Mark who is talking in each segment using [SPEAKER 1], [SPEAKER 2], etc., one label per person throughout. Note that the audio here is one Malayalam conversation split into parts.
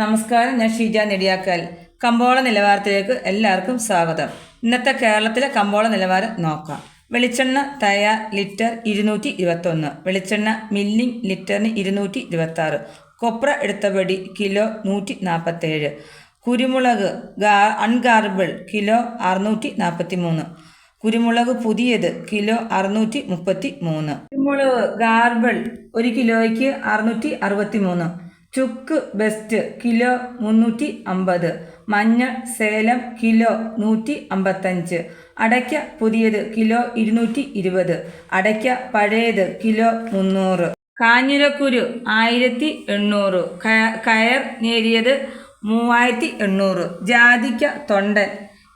[SPEAKER 1] നമസ്കാരം ഞാൻ ഷീജ നെടിയാക്കൽ. കമ്പോള നിലവാരത്തിലേക്ക് എല്ലാവർക്കും സ്വാഗതം. ഇന്നത്തെ കേരളത്തിലെ കമ്പോള നിലവാരം നോക്കാം. വെളിച്ചെണ്ണ തയ്യാർ ലിറ്റർ ഇരുന്നൂറ്റി ഇരുപത്തൊന്ന് വെളിച്ചെണ്ണ മില്ലിംഗ് ലിറ്ററിന് ഇരുന്നൂറ്റി ഇരുപത്താറ് കൊപ്ര എടുത്തപടി കിലോ നൂറ്റി നാൽപ്പത്തേഴ് കുരുമുളക് ഗാ അൺഗാർബിൾ കിലോ അറുന്നൂറ്റി നാൽപ്പത്തി മൂന്ന് കുരുമുളക് പുതിയത് കിലോ അറുന്നൂറ്റി മുപ്പത്തി മൂന്ന് കുരുമുളക് ഗാർബിൾ ഒരു കിലോയ്ക്ക് അറുന്നൂറ്റി അറുപത്തി മൂന്ന് ചുക്ക് ബെസ്റ്റ് കിലോ മുന്നൂറ്റി അമ്പത് മഞ്ഞൾ സേലം കിലോ നൂറ്റി അമ്പത്തഞ്ച് അടയ്ക്ക പുതിയത് കിലോ ഇരുന്നൂറ്റി ഇരുപത് അടയ്ക്ക പഴയത് കിലോ മുന്നൂറ്. കാഞ്ഞിരക്കുരു ആയിരത്തി എണ്ണൂറ് കയർ നേരിയത് മൂവായിരത്തി എണ്ണൂറ് ജാതിക്ക തൊണ്ടൻ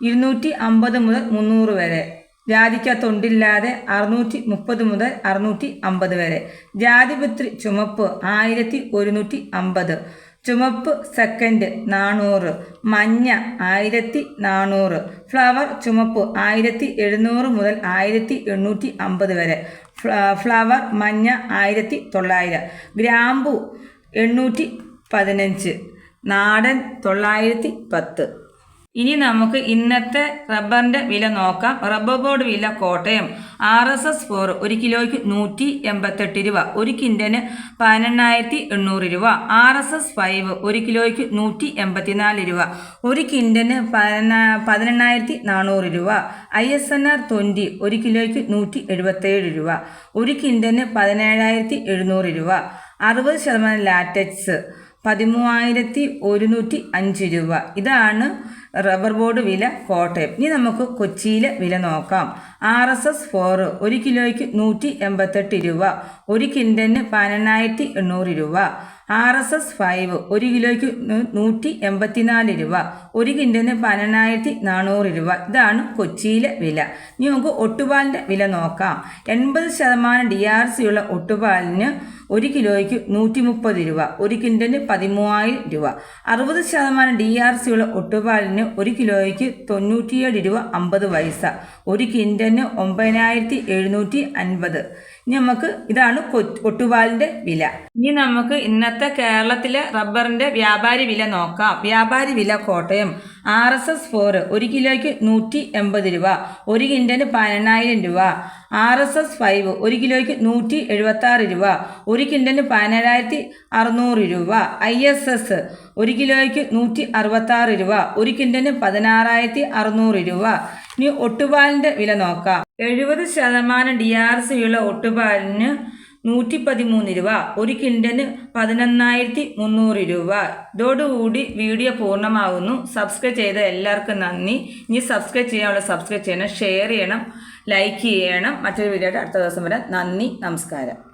[SPEAKER 1] ഇരുന്നൂറ്റി അമ്പത് മുതൽ മുന്നൂറ് വരെ. ജാതിക്ക തൊണ്ടില്ലാതെ അറുന്നൂറ്റി മുപ്പത് മുതൽ അറുന്നൂറ്റി അമ്പത് വരെ. ജാതിപത്രി ചുമപ്പ് ആയിരത്തി ഒരുന്നൂറ്റി അമ്പത്. ചുമപ്പ് സെക്കൻഡ് നാനൂറ്. മഞ്ഞ ആയിരത്തി നാനൂറ്. ഫ്ലവർ ചുമപ്പ് ആയിരത്തി എഴുന്നൂറ് മുതൽ ആയിരത്തി എണ്ണൂറ്റി അമ്പത് വരെ. ഫ്ലവർ മഞ്ഞ ആയിരത്തി തൊള്ളായിരം. ഗ്രാമ്പു എണ്ണൂറ്റി പതിനഞ്ച്. നാടൻ തൊള്ളായിരത്തി പത്ത്. ഇനി നമുക്ക് ഇന്നത്തെ റബ്ബറിന്റെ വില നോക്കാം. റബ്ബർ ബോർഡ് വില Kottayam R S S four ഒരു കിലോയ്ക്ക് നൂറ്റി എൺപത്തെട്ട് രൂപ ഒരു കിൻഡന് പതിനെണ്ണായിരത്തി എണ്ണൂറ് രൂപ ആർ എസ് എസ് ഫൈവ് ഒരു കിലോയ്ക്ക് നൂറ്റി എൺപത്തിനാല് രൂപ ഒരു കിൻഡന് പതിനാ പതിനെണ്ണായിരത്തി നാനൂറ് രൂപ I S N R twenty ഒരു കിലോയ്ക്ക് നൂറ്റി എഴുപത്തേഴ് രൂപ ഒരു കിൻഡന് പതിനേഴായിരത്തി എഴുന്നൂറ് രൂപ അറുപത് ശതമാനം ലാറ്റക്സ് പതിമൂവായിരത്തി ഒരുന്നൂറ്റി അഞ്ച് രൂപ. ഇതാണ് റബ്ബർ ബോർഡ് വില കോട്ടയം. ഇനി നമുക്ക് കൊച്ചിയിലെ വില നോക്കാം. ആർ എസ് എസ് ഫോർ ഒരു കിലോയ്ക്ക് നൂറ്റി എൺപത്തെട്ട് രൂപ. ഒരു കിൻഡന് പതിനെണ്ണായിരത്തി എണ്ണൂറ് രൂപ. ആർ എസ് എസ് ഫൈവ് ഒരു കിലോയ്ക്ക് നൂറ്റി എൺപത്തിനാല് രൂപ. ഒരു കിൻഡന് പതിനെണ്ണായിരത്തി നാനൂറ് രൂപ. ഇതാണ് കൊച്ചിയിലെ വില. ഇനി നമുക്ക് ഒട്ടുപാലിന്റെ വില നോക്കാം. എൺപത് ശതമാനം ഡി ആർ സി ഉള്ള ഒട്ടുപാലിന് ഒരു കിലോയ്ക്ക് നൂറ്റി മുപ്പത് രൂപ ഒരു കിൻഡന് പതിമൂവായിരം രൂപ. അറുപത് ശതമാനം ഡി ആർ സി ഉള്ള ഒട്ടുപാലിന് ഒരു കിലോയ്ക്ക് തൊണ്ണൂറ്റിയേഴ് രൂപ അമ്പത് പൈസ ഒരു കിൻഡന് ഒമ്പതിനായിരത്തി എഴുന്നൂറ്റി അൻപത്. ഇനി നമുക്ക് ഇതാണ് ഒട്ടുപാലിന്റെ വില. ഇനി നമുക്ക് ഇന്നത്തെ കേരളത്തിലെ റബ്ബറിന്റെ വ്യാപാരി വില നോക്കാം. വ്യാപാരി വില Kottayam. R S S four ഒരു കിലോയ്ക്ക് നൂറ്റി എൺപത് രൂപ ഒരു കിൻഡന് പതിനെണ്ണായിരം രൂപ. ആർ എസ് എസ് ഫൈവ് ഒരു കിലോയ്ക്ക് നൂറ്റി എഴുപത്തി ആറ് രൂപ ഒരു കിൻഡന് പതിനേഴായിരത്തി അറുന്നൂറ് രൂപ. ഐ എസ് എസ് ഒരു കിലോയ്ക്ക് നൂറ്റി അറുപത്താറ് രൂപ ഒരു കിൻഡന് പതിനാറായിരത്തി അറുന്നൂറ് രൂപ. ഇനി ഒട്ടുപാലിന്റെ വില നോക്കാം. എഴുപത് ശതമാനം ഡി ആർ സിയുള്ള ഒട്ടുപാലിന് നൂറ്റി പതിമൂന്ന് രൂപ ഒരു കിൻഡന് പതിനൊന്നായിരത്തി മുന്നൂറ് രൂപ. ഇതോടുകൂടി വീഡിയോ പൂർണമാകുന്നു സബ്സ്ക്രൈബ് ചെയ്ത എല്ലാവർക്കും നന്ദി. ഇനി സബ്സ്ക്രൈബ് ചെയ്യാനുള്ള സബ്സ്ക്രൈബ് ചെയ്യണം ഷെയർ ചെയ്യണം ലൈക്ക് ചെയ്യണം. മറ്റൊരു വീഡിയോ അടുത്ത ദിവസം വരെ. നന്ദി നമസ്കാരം.